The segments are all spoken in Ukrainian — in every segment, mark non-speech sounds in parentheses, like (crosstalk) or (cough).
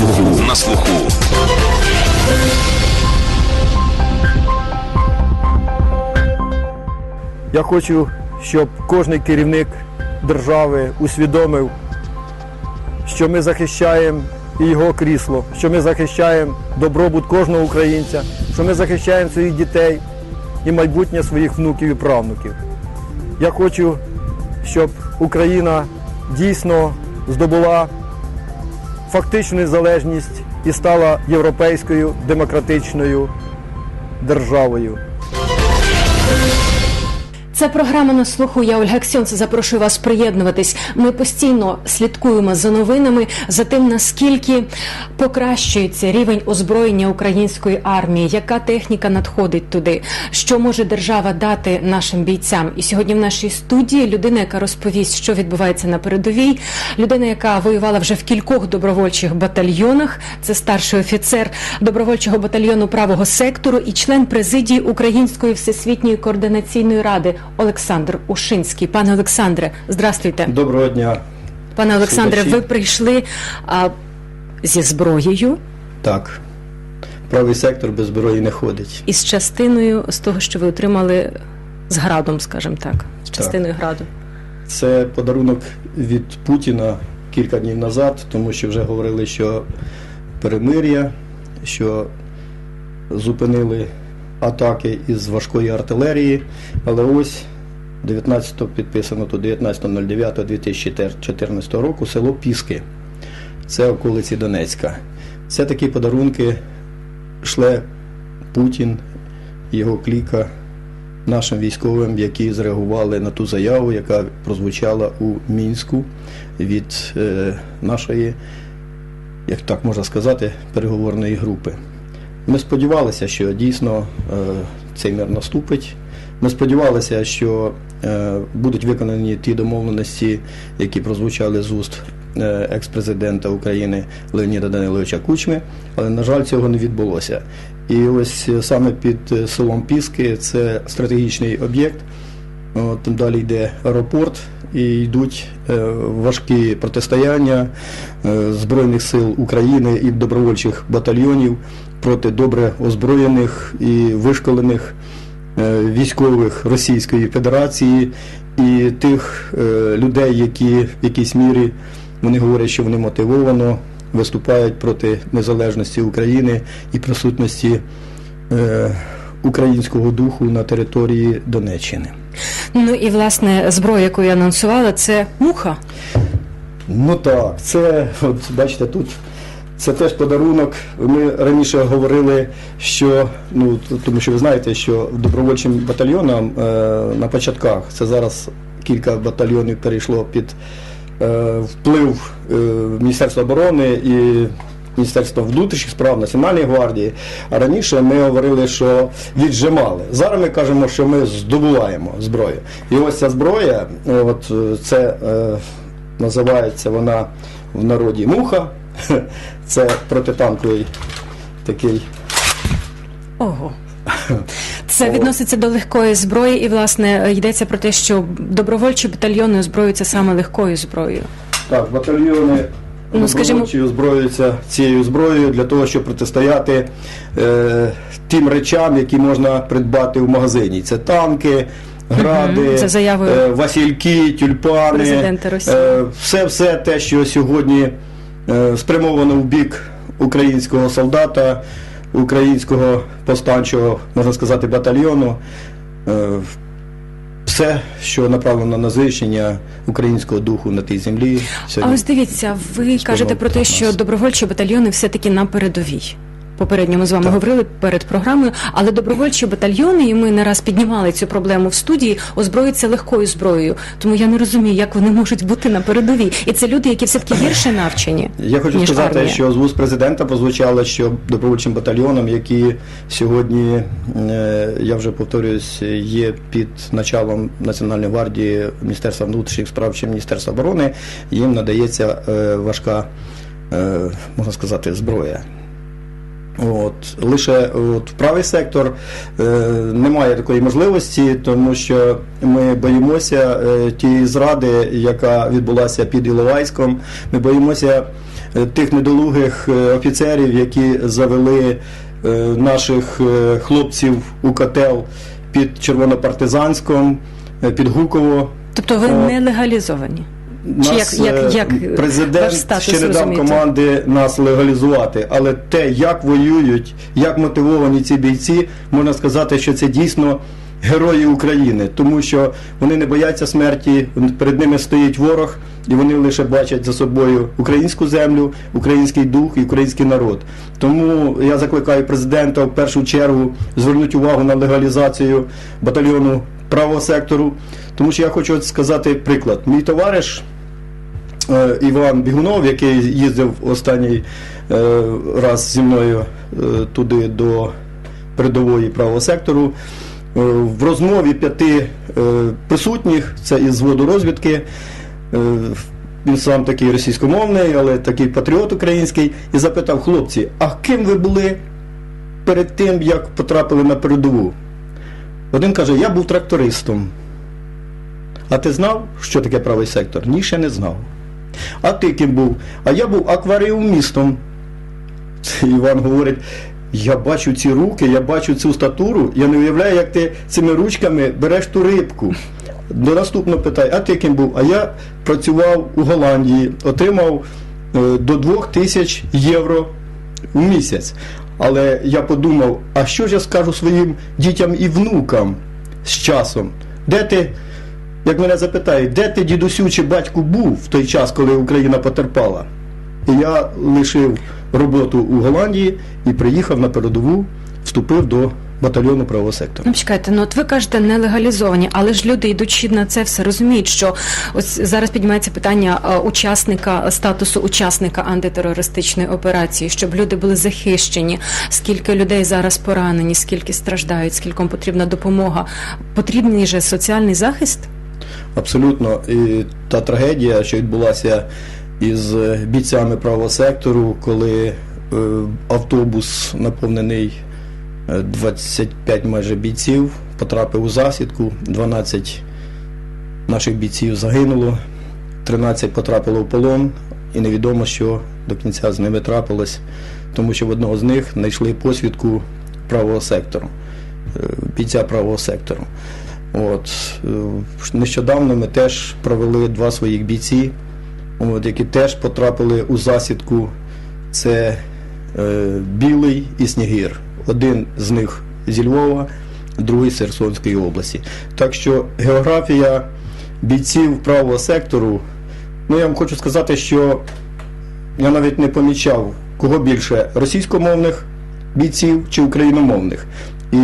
слуху. На слуху. Я хочу, щоб кожен керівник держави усвідомив, що ми захищаємо і його крісло, що ми захищаємо добробут кожного українця, що ми захищаємо своїх дітей і майбутнє своїх внуків і правнуків. Я хочу, щоб Україна дійсно здобула фактичну незалежність і стала європейською демократичною державою. Це програма на слуху. Я Ольга Ксьонц. Запрошую вас приєднуватись. Ми постійно слідкуємо за новинами, за тим наскільки покращується рівень озброєння української армії, яка техніка надходить туди, що може держава дати нашим бійцям. І сьогодні в нашій студії людина, яка розповість, що відбувається на передовій, людина, яка воювала вже в кількох добровольчих батальйонах. Це старший офіцер добровольчого батальйону правого сектору і член президії Української всесвітньої координаційної ради Олександр Ушинський. Пане Олександре, здрастуйте. Доброго дня. Пане Олександре, ви прийшли а, зі зброєю Так. Правий сектор без зброї не ходить. і з частиною з того, що ви отримали з градом, скажімо так, з частиною граду. Це подарунок від Путіна кілька днів назад, тому що вже говорили, що перемир'я, що зупинили атаки із важкої артилерії. Але ось 19 підписано тут 19.09.2014 року село Піски. Це околиці Донецька. Це такі подарунки шле Путін, його кліка нашим військовим, які зреагували на ту заяву, яка прозвучала у Мінську від е, нашої, як так можна сказати, переговорної групи. Ми сподівалися, що дійсно е, цей мир наступить. Ми сподівалися, що е, будуть виконані ті домовленості, які прозвучали з уст е, екс-президента України Леоніда Даниловича Кучми, але, на жаль, цього не відбулося. І ось саме під селом Піски це стратегічний об'єкт. Там далі йде аеропорт і йдуть важкі протистояння Збройних сил України і добровольчих батальйонів проти добре озброєних і вишколених е, військових Російської Федерації і тих е, людей, які в якійсь мірі вони говорять, що вони мотивовано виступають проти незалежності України і присутності е, українського духу на території Донеччини. Ну і власне зброя, яку я анонсувала, це муха. Ну так, це от бачите тут. Це теж подарунок. Ми раніше говорили, що ну тому, що ви знаєте, що добровольчим батальйонам е, на початках це зараз кілька батальйонів перейшло під е, вплив е, Міністерства оборони і Міністерства внутрішніх справ Національної гвардії. А раніше ми говорили, що віджимали. Зараз ми кажемо, що ми здобуваємо зброю. І ось ця зброя, е, от е, це е, називається вона в народі муха. (laughs) Це протитанковий такий. Ого. (laughs) Це відноситься до легкої зброї, і власне йдеться про те, що добровольчі батальйони озброюються саме легкою зброєю. Так, батальйони Ну, скажімо- добровольчі озброюються цією зброєю для того, щоб протистояти е, тим речам, які можна придбати в магазині. Це танки, гради, це заявою е, васильки, тюльпани. Е, все, все те, що сьогодні е, спрямовано в бік українського солдата, українського повстанчого, можна сказати, батальйону. Е, все, що направлено на знищення українського духу на тій землі. А ось дивіться, ви кажете про те, що добровольчі батальйони все-таки на передовій. Попередньо ми з вами Так. говорили перед програмою, але добровольчі батальйони, і ми не раз піднімали цю проблему в студії, озброюються легкою зброєю. Тому я не розумію, як вони можуть бути на передовій. І це люди, які все-таки гірше навчені. Я хочу ніж сказати, армія. що з вуст президента прозвучало, що добровольчим батальйонам, які сьогодні, е, я вже повторююсь, є під началом Національної гвардії Міністерства внутрішніх справ чи Міністерства оборони, їм надається е, важка, е, можна сказати, зброя. От лише от в правий сектор е, немає такої можливості, тому що ми боїмося е, тієї зради, яка відбулася під Іловайськом. Ми боїмося е, тих недолугих е, офіцерів, які завели е, наших е, хлопців у котел під Червонопартизанськом, е, під Гуково. Тобто ви не легалізовані? Чи Нас, як- як- е, як, президент статус ще не дав команди нас легалізувати, але те, як воюють, як мотивовані ці бійці, можна сказати, що це дійсно герої України, тому що вони не бояться смерті, перед ними стоїть ворог, і вони лише бачать за собою українську землю, український дух і український народ. Тому я закликаю президента в першу чергу звернути увагу на легалізацію батальйону правого сектору. Тому що я хочу сказати приклад. Мій товариш е, Іван Бігунов, який їздив останній е, раз зі мною е, туди до передової правого сектору. е, В розмові п'яти е, присутніх, це із зводу розвідки, е, він сам такий російськомовний, але такий патріот український, і запитав хлопці, а ким ви були перед тим, як потрапили на передову? Один каже, я був трактористом. А ти знав, що таке правий сектор? Ні, ще не знав. А ти ким був? А я був акваріумістом. Іван говорить: я бачу ці руки, я бачу цю статуру, я не уявляю, як ти цими ручками береш ту рибку. До наступного питає, а ти ким був? А я працював у Голландії, отримав е, до 2000 євро в місяць. Але я подумав, а що ж я скажу своїм дітям і внукам з часом? Де ти, як мене запитають, де ти, дідусю чи батьку був в той час, коли Україна потерпала? І я лишив роботу у Голландії і приїхав на передову, вступив до батальйону правого сектору. Ну, чекайте, ну от ви кажете нелегалізовані, але ж люди, йдучи на це все, розуміють, що ось зараз піднімається питання е, учасника статусу учасника антитерористичної операції, щоб люди були захищені. Скільки людей зараз поранені, скільки страждають, скільком потрібна допомога. Потрібний же соціальний захист. Абсолютно. І та трагедія, що відбулася із е, бійцями правого сектору, коли е, автобус наповнений е, 25 майже бійців, потрапив у засідку, 12 наших бійців загинуло, 13 потрапило в полон, і невідомо, що до кінця з ними трапилось, тому що в одного з них знайшли посвідку правого сектору, е, бійця правого сектору. От, е, нещодавно ми теж провели два своїх бійці, от, які теж потрапили у засідку. Це е, Білий і Снігир. Один з них зі Львова, другий з Херсонської області. Так що географія бійців правого сектору, ну я вам хочу сказати, що я навіть не помічав, кого більше російськомовних бійців чи україномовних. І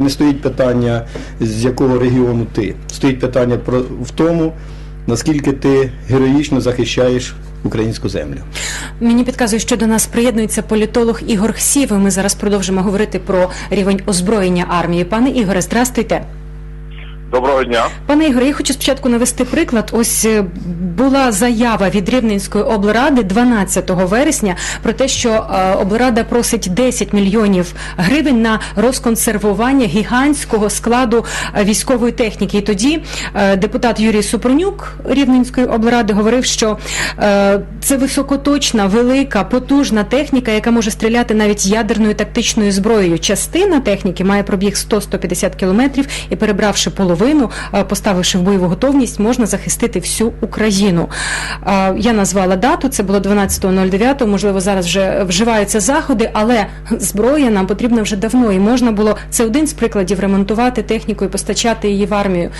не стоїть питання, з якого регіону ти. Стоїть питання про, в тому, наскільки ти героїчно захищаєш українську землю. Мені підказує, що до нас приєднується політолог Ігор Хсів. Ми зараз продовжимо говорити про рівень озброєння армії. Пане Ігоре, здрастуйте. Доброго дня. Пане Ігоре, я хочу спочатку навести приклад. Ось е, була заява від Рівненської облради 12 вересня про те, що е, облрада просить 10 мільйонів гривень на розконсервування гігантського складу е, військової техніки. І тоді депутат Юрій Супронюк Рівненської облради говорив, що це високоточна, велика, потужна техніка, яка може стріляти навіть ядерною тактичною зброєю. Частина техніки має пробіг 100-150 кілометрів і перебравши половину, е, поставивши в бойову готовність, можна захистити всю Україну. Е, Я назвала дату, це було 12.09, можливо, зараз вже вживаються заходи, але зброя нам потрібна вже давно, і можна було це один з прикладів ремонтувати техніку і постачати її в армію.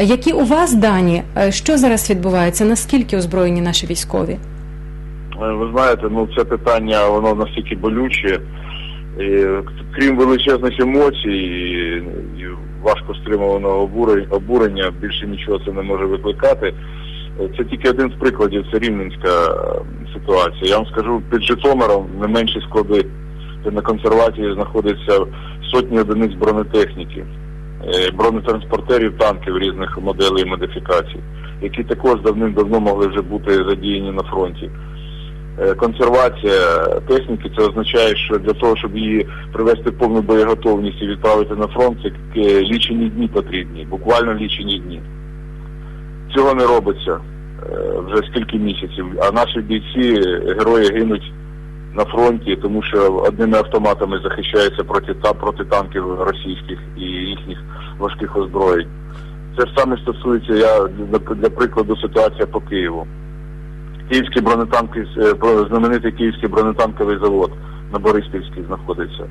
Які у вас дані? Е, Що зараз відбувається? Наскільки озброєні наші військові? Ви знаєте, ну це питання воно настільки болюче, і, крім величезних емоцій важко стримуваного обурення, більше нічого це не може викликати. Це тільки один з прикладів, це рівненська е, ситуація. Я вам скажу, під Житомиром не менші склади, де на консервації знаходиться сотні одиниць бронетехніки, е, бронетранспортерів, танків різних моделей і модифікацій, які також давним-давно могли вже бути задіяні на фронті. Е, консервація техніки, це означає, що для того, щоб її привести в повну боєготовність і відправити на фронт, це е, лічені дні потрібні, буквально лічені дні. Цього не робиться е, вже скільки місяців, а наші бійці, герої гинуть на фронті, тому що одними автоматами захищаються проти, та, проти танків російських і їхніх важких озброєнь. Це ж саме стосується, я для прикладу ситуація по Києву. Київський бронетанки, е, знаменитий Київський бронетанковий завод на Бориспільській знаходиться.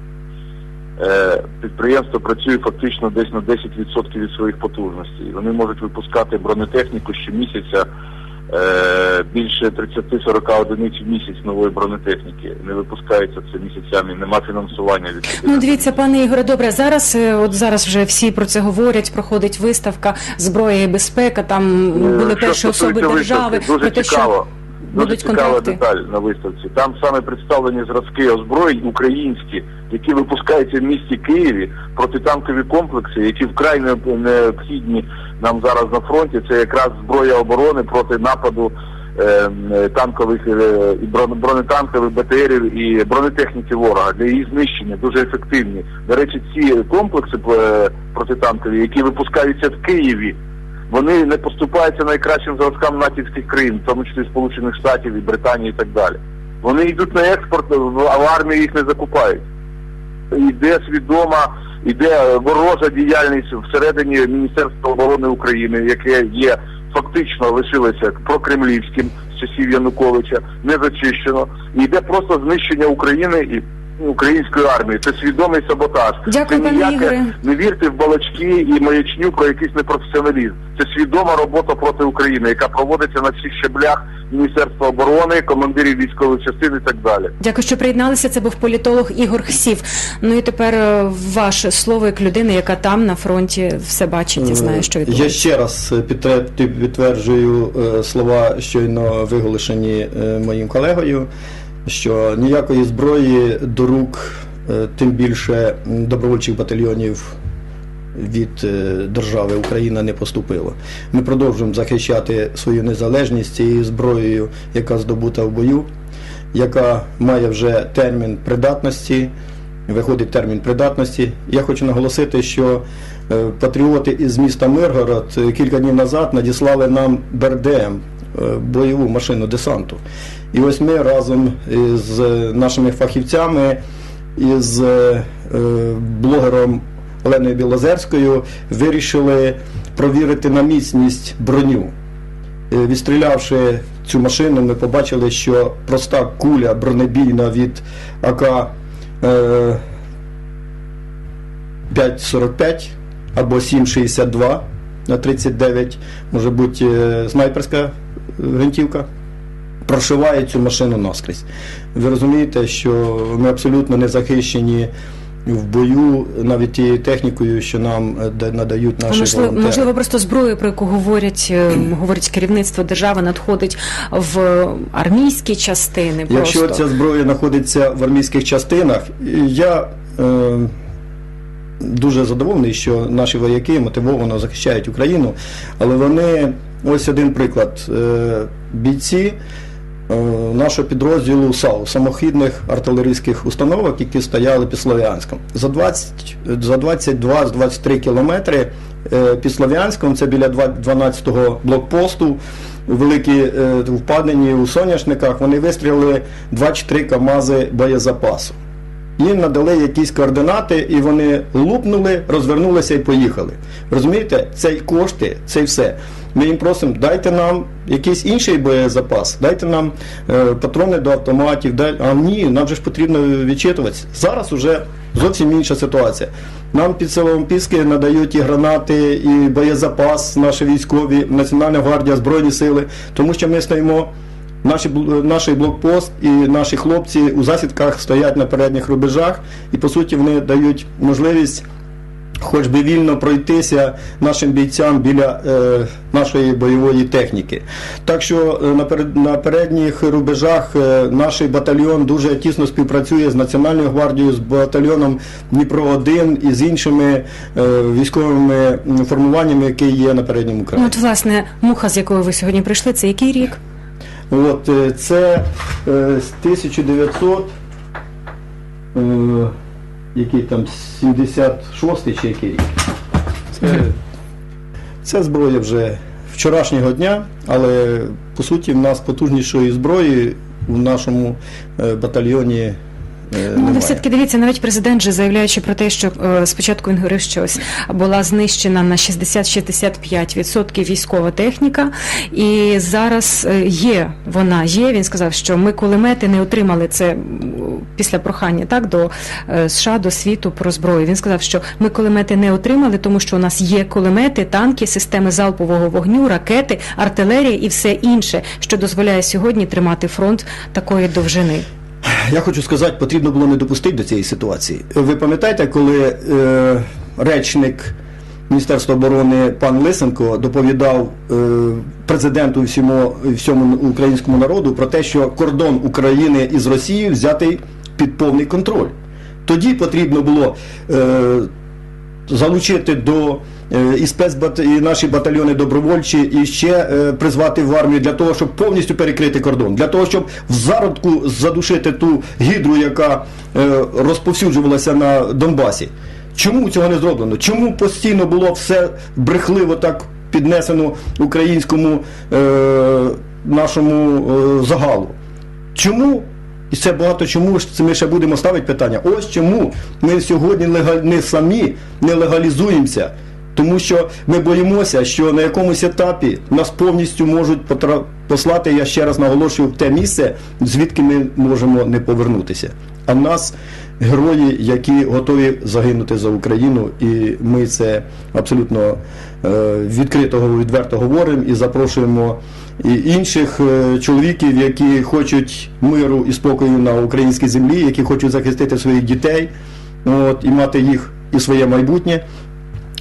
Е, Підприємство працює фактично десь на 10% від своїх потужностей. Вони можуть випускати бронетехніку щомісяця е, більше 30-40 одиниць в місяць нової бронетехніки. Не випускається це місяцями, нема фінансування від Ну, дивіться, пане Ігоре, добре. Зараз от зараз вже всі про це говорять. Проходить виставка зброя і безпека. Там були перші особи держави. виставки, Дуже про те, що цікаво. Дуже будуть цікава контракти. деталь на виставці. Там саме представлені зразки озброєнь українські, які випускаються в місті Києві, протитанкові комплекси, які вкрай необхідні нам зараз на фронті. Це якраз зброя оборони проти нападу е, танкових е, і брон- бронетанкових БТРів і бронетехніки ворога для її знищення дуже ефективні. До речі, ці комплекси е, протитанкові, які випускаються в Києві. Вони не поступаються найкращим зразкам натівських країн, в тому числі Сполучених Штатів і Британії і так далі. Вони йдуть на експорт, а в армії їх не закупають. Йде свідома, йде ворожа діяльність всередині Міністерства оборони України, яке є фактично лишилося прокремлівським з часів Януковича, не зачищено. І йде просто знищення України і української армії. Це свідомий саботаж. Дякую, Це ніяке- Ігоре. не вірте в балачки і маячню про якийсь непрофесіоналізм. Це свідома робота проти України, яка проводиться на всіх щеблях Міністерства оборони, командирів військових частин і так далі. Дякую, що приєдналися. Це був політолог Ігор Хсів. Ну і тепер е, ваше слово як людини, яка там на фронті все бачить і знає, що Я ще раз підтре- підтверджую е, слова, щойно виголошені е, моїм колегою, що ніякої зброї до рук, е, тим більше добровольчих батальйонів від е, держави Україна не поступило. Ми продовжуємо захищати свою незалежність цією зброєю, яка здобута в бою, яка має вже термін придатності. Виходить термін придатності. Я хочу наголосити, що е, патріоти із міста Миргород кілька днів назад надіслали нам БРДМ, бойову машину десанту. І ось ми разом з нашими фахівцями, із е, е, блогером Оленою Білозерською вирішили провірити на міцність броню. Е, Відстрілявши цю машину, ми побачили, що проста куля бронебійна від АК е, 5,45 або 7,62 на 39, може бути е, снайперська е, гвинтівка, прошиває цю машину наскрізь. Ви розумієте, що ми абсолютно не захищені в бою навіть тією технікою, що нам е, надають наші можливо, волонтери. можливо, просто зброю, про яку говорять, е, (clears throat) говорить керівництво держави, надходить в армійські частини. Якщо ця зброя знаходиться в армійських частинах, я е, дуже задоволений, що наші вояки мотивовано захищають Україну, але вони ось один приклад. Е, бійці е, нашого підрозділу САУ, самохідних артилерійських установок, які стояли під Слов'янськом. За 20, за 22-23 кілометри е, під Слов'янськом, це біля 12-го блокпосту, великій е, у соняшниках, вони вистрілили 2-3 КАМАЗи боєзапасу. Їм надали якісь координати, і вони лупнули, розвернулися і поїхали. Розумієте, це кошти, це все. Ми їм просимо, дайте нам якийсь інший боєзапас, дайте нам е, патрони до автоматів. Дай... А ні, нам же ж потрібно відчитуватися. Зараз уже зовсім інша ситуація. Нам під селом Піски надають і гранати, і боєзапас, наші військові, Національна гвардія, Збройні сили, тому що ми стоїмо Наші, наш блокпост і наші хлопці у засідках стоять на передніх рубежах, і по суті вони дають можливість хоч би вільно пройтися нашим бійцям біля е, нашої бойової техніки. Так що е, на, перед, на передніх рубежах е, наш батальйон дуже тісно співпрацює з Національною гвардією, з батальйоном Дніпро 1 і з іншими е, військовими формуваннями, які є на передньому краї. От, власне, муха, з якою ви сьогодні прийшли, це який рік? От, е, це е, з 1900, е, який там 76-й чи який рік. Це, це зброя вже вчорашнього дня, але по суті в нас потужнішої зброї в нашому е, батальйоні Ну, але все-таки дивіться, навіть президент же заявляючи про те, що е, спочатку він говорив, що ось була знищена на 60-65% військова техніка, і зараз е, є вона є. Він сказав, що ми кулемети не отримали це після прохання так до е, США, до світу про зброю. Він сказав, що ми кулемети не отримали, тому що у нас є кулемети, танки, системи залпового вогню, ракети, артилерія і все інше, що дозволяє сьогодні тримати фронт такої довжини. Я хочу сказати, потрібно було не допустити до цієї ситуації. Ви пам'ятаєте, коли е, речник Міністерства оборони пан Лисенко доповідав е, президенту всьому, всьому українському народу про те, що кордон України із Росією взятий під повний контроль. Тоді потрібно було е, залучити до е, і спецбат, і наші батальйони добровольчі, і ще е, призвати в армію для того, щоб повністю перекрити кордон, для того, щоб в зародку задушити ту гідру, яка е, розповсюджувалася на Донбасі. Чому цього не зроблено? Чому постійно було все брехливо так піднесено українському е, нашому е, загалу? Чому? І це багато чому це ми ще будемо ставити питання. Ось чому ми сьогодні не самі не легалізуємося, тому що ми боїмося, що на якомусь етапі нас повністю можуть послати, я ще раз наголошую, в те місце, звідки ми можемо не повернутися. А в нас герої, які готові загинути за Україну, і ми це абсолютно е, відкрито, відверто говоримо і запрошуємо і інших е, чоловіків, які хочуть миру і спокою на українській землі, які хочуть захистити своїх дітей, от, і мати їх і своє майбутнє.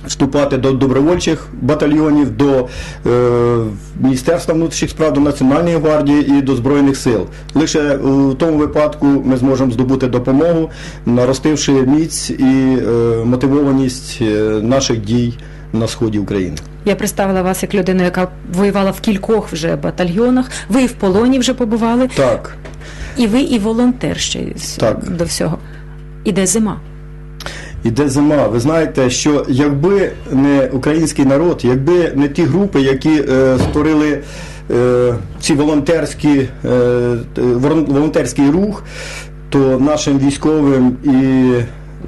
Вступати до добровольчих батальйонів, до е, Міністерства внутрішніх справ, до Національної гвардії і до Збройних сил. Лише у тому випадку ми зможемо здобути допомогу, наростивши міць і е, мотивованість е, наших дій на сході України. Я представила вас як людину, яка воювала в кількох вже батальйонах. Ви і в полоні вже побували, Так. і ви і волонтер ще Так. до всього. Іде зима. Іде зима. Ви знаєте, що якби не український народ, якби не ті групи, які е, створили е, ці волонтерські, е, волонтерський рух, то нашим військовим і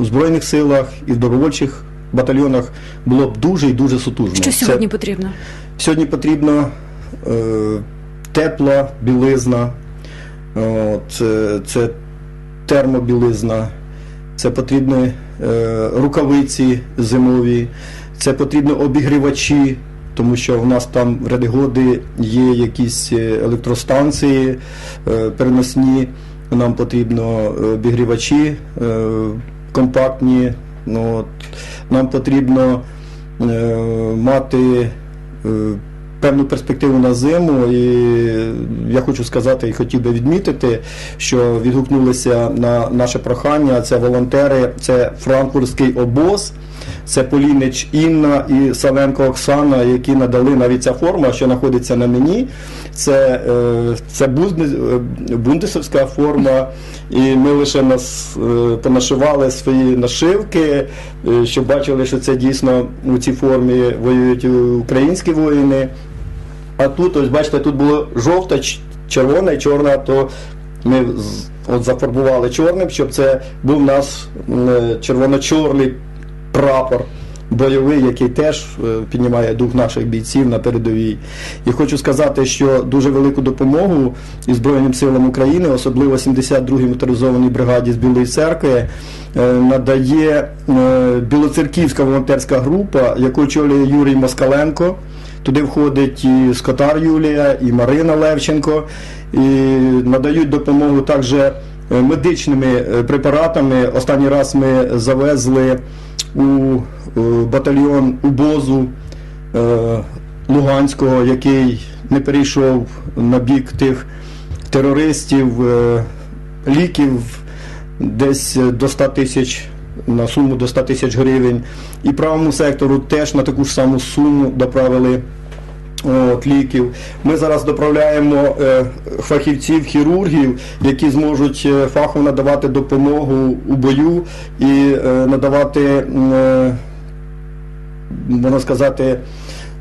в Збройних силах, і в добровольчих батальйонах було б дуже і дуже сутужно. Що Це- сьогодні потрібно? Сьогодні потрібна е, тепла білизна, от, е, це термобілизна, це потрібні е, рукавиці зимові, це потрібні обігрівачі, тому що в нас там в Радигоди є якісь е, електростанції е, переносні, нам потрібно е, обігрівачі е, компактні. Ну, от, нам потрібно е, мати е, певну перспективу на зиму. І я хочу сказати і хотів би відмітити, що відгукнулися на наше прохання. Це волонтери, це франкфуртський обоз. Це Полінич Інна і Савенко Оксана, які надали навіть ця форма, що знаходиться на мені. Це, е, це е, бундесовська форма, і ми лише нас е, понашивали свої нашивки, щоб бачили, що це дійсно у цій формі воюють українські воїни. А тут, ось бачите, тут було жовта, червона і чорна, то ми от зафарбували чорним, щоб це був у нас червоно-чорний прапор бойовий, який теж е, піднімає дух наших бійців на передовій. І хочу сказати, що дуже велику допомогу і Збройним силам України, особливо 72-й моторизованій бригаді з Білої церкви, е, надає е, Білоцерківська волонтерська група, яку очолює Юрій Москаленко. Туди входить і Скотар Юлія, і Марина Левченко, і надають допомогу також медичними препаратами. Останній раз ми завезли у е, батальйон УБОЗу е, Луганського, який не перейшов на бік тих терористів, е, ліків десь до 100 тисяч на суму до 100 тисяч гривень. І правому сектору теж на таку ж саму суму доправили От, ліків. Ми зараз доправляємо е, фахівців, хірургів, які зможуть е, фахово надавати допомогу у бою і е, надавати, е, можна сказати,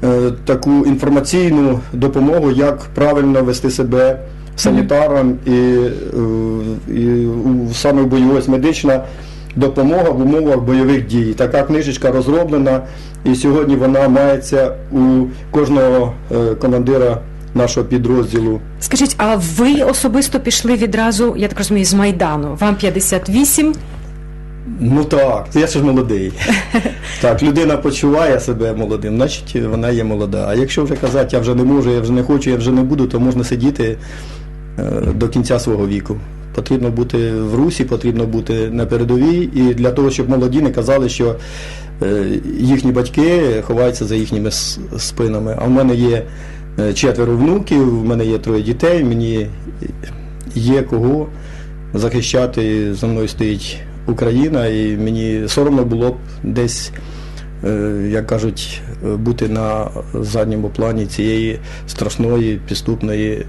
е, таку інформаційну допомогу, як правильно вести себе санітарам і, е, і саме в бою. Ось медична допомога в умовах бойових дій. Така книжечка розроблена, і сьогодні вона мається у кожного е, командира нашого підрозділу. Скажіть, а ви особисто пішли відразу, я так розумію, з Майдану? Вам 58? Ну так, я ж молодий. (laughs) Так, людина почуває себе молодим, значить вона є молода. А якщо вже казати, я вже не можу, я вже не хочу, я вже не буду, то можна сидіти е, до кінця свого віку. Потрібно бути в русі, потрібно бути на передовій, і для того, щоб молоді не казали, що е, їхні батьки ховаються за їхніми спинами. А в мене є е, четверо внуків, в мене є троє дітей, мені є кого захищати. За мною стоїть Україна, і мені соромно було б десь, е, як кажуть, бути на задньому плані цієї страшної підступної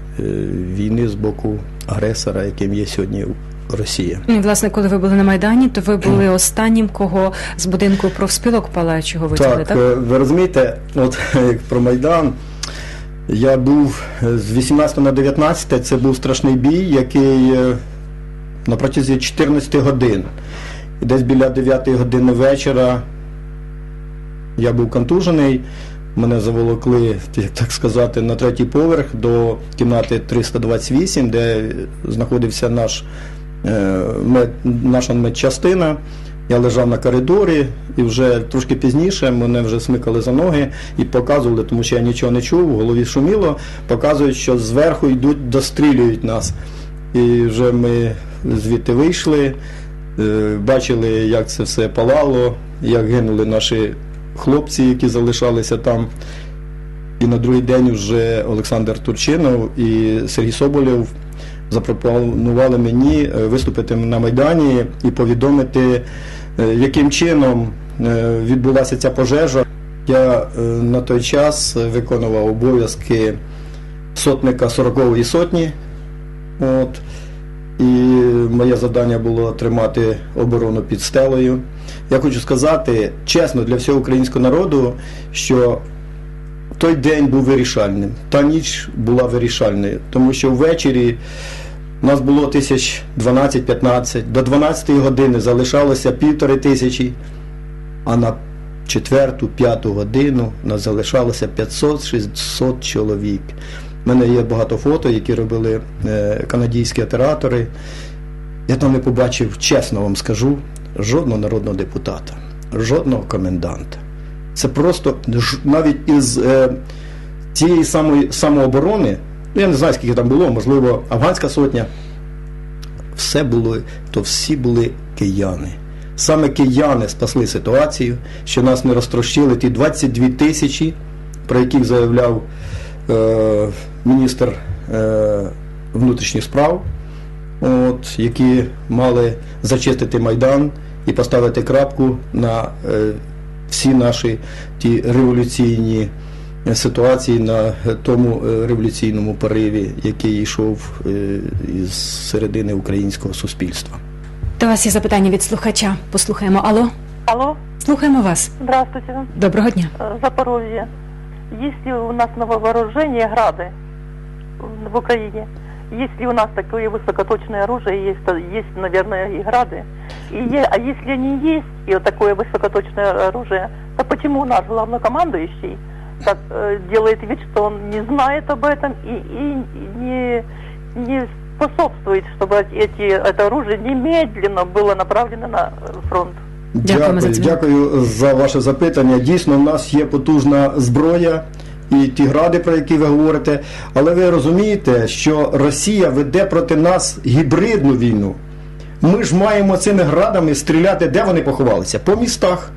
війни з боку агресора, яким є сьогодні Росія. Ну, І, власне, коли ви були на Майдані, то ви були останнім, кого з будинку профспілок палаючого витягли, Так, так? е, ви розумієте, от (laughs) як про Майдан. Я був з 18 на 19, це був страшний бій, який е, на протязі 14 годин. Десь біля 9 години вечора я був контужений. Мене заволокли, так сказати, на третій поверх до кімнати 328, де знаходився наш, е, мед, наша медчастина. Я лежав на коридорі і вже трошки пізніше мене вже смикали за ноги і показували, тому що я нічого не чув, в голові шуміло, показують, що зверху йдуть, дострілюють нас. І вже ми звідти вийшли, е, бачили, як це все палало, як гинули наші хлопці, які залишалися там. І на другий день вже Олександр Турчинов і Сергій Соболєв запропонували мені е, виступити на Майдані і повідомити, е, яким чином е, відбулася ця пожежа. Я на той час виконував обов'язки сотника 40-ї сотні. От. І моє завдання було тримати оборону під стелею. Я хочу сказати чесно для всього українського народу, що той день був вирішальним, та ніч була вирішальною, тому що ввечері у нас було тисяч 12-15, до 12 години залишалося півтори тисячі, а на четверту, п'яту годину нас залишалося 500-600 чоловік. У мене є багато фото, які робили е, канадійські оператори. Я там не побачив, чесно вам скажу, жодного народного депутата, жодного коменданта. Це просто навіть із е, цієї самої самооборони, ну я не знаю, скільки там було, можливо, афганська сотня. Все було, то всі були кияни. Саме кияни спасли ситуацію, що нас не розтрощили ті 22 тисячі, про яких заявляв е, міністр е, внутрішніх справ, от, які мали зачистити Майдан і поставити крапку на е, всі наші ті революційні е, ситуації на тому е, революційному пориві, який йшов е, із середини українського суспільства. До вас є запитання від слухача. Послухаємо. Алло, Алло, слухаємо вас. здравствуйте, Доброго дня. Э, Запорожье. Есть ли у нас на вооружении грады в Украине? Есть ли у нас такое высокоточное оружие? Есть, то- есть наверное, и грады. И е- а если они есть, и вот такое высокоточное оружие, то почему наш главнокомандующий так э, делает вид, что он не знает об этом и, и не, не способствует, чтобы эти, это оружие немедленно было направлено на э, фронт? Дякуємо за Дякую, дзвінок. дякую за ваше запитання. Дійсно, в нас є потужна зброя і ті гради, про які ви говорите. Але ви розумієте, що Росія веде проти нас гібридну війну. Ми ж маємо цими градами стріляти, де вони поховалися? По містах.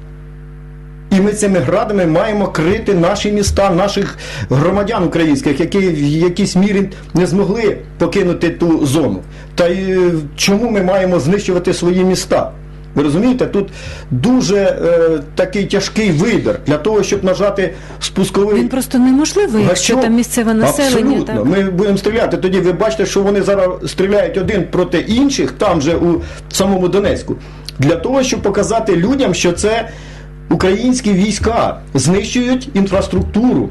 І ми цими градами маємо крити наші міста, наших громадян українських, які в якійсь мірі не змогли покинути ту зону. Та й е, чому ми маємо знищувати свої міста? Ви розумієте, тут дуже е, такий тяжкий вибір для того, щоб нажати спусковий Він просто неможливий, якщо там місцеве населення. Абсолютно. Так. Ми будемо стріляти. Тоді ви бачите, що вони зараз стріляють один проти інших, там же у самому Донецьку, для того, щоб показати людям, що це українські війська знищують інфраструктуру.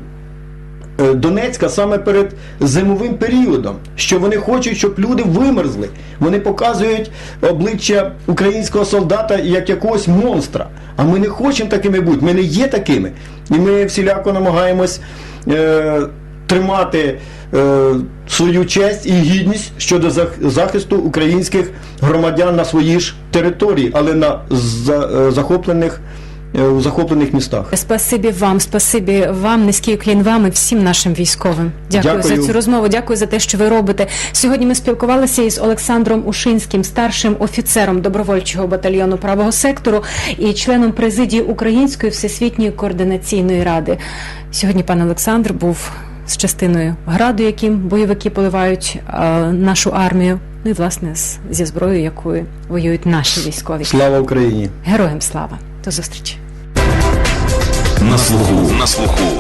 Е, Донецька саме перед зимовим періодом, що вони хочуть, щоб люди вимерзли. Вони показують обличчя українського солдата як якогось монстра. А ми не хочемо такими бути, ми не є такими. І ми всіляко намагаємось е, тримати е, свою честь і гідність щодо захисту українських громадян на своїй ж території, але на е, захоплених, у захоплених містах. Спасибі вам, спасибі вам, низький уклін вам і всім нашим військовим. Дякую, Дякую. за цю розмову. Дякую за те, що ви робите. Сьогодні ми спілкувалися із Олександром Ушинським, старшим офіцером добровольчого батальйону правого сектору і членом президії Української всесвітньої координаційної ради. Сьогодні пан Олександр був з частиною граду, яким бойовики поливають е, нашу армію. Ну і власне з- зі зброєю, якою воюють наші військові. Слава Україні! Героям слава! До зустрічі! На слуху. На слуху.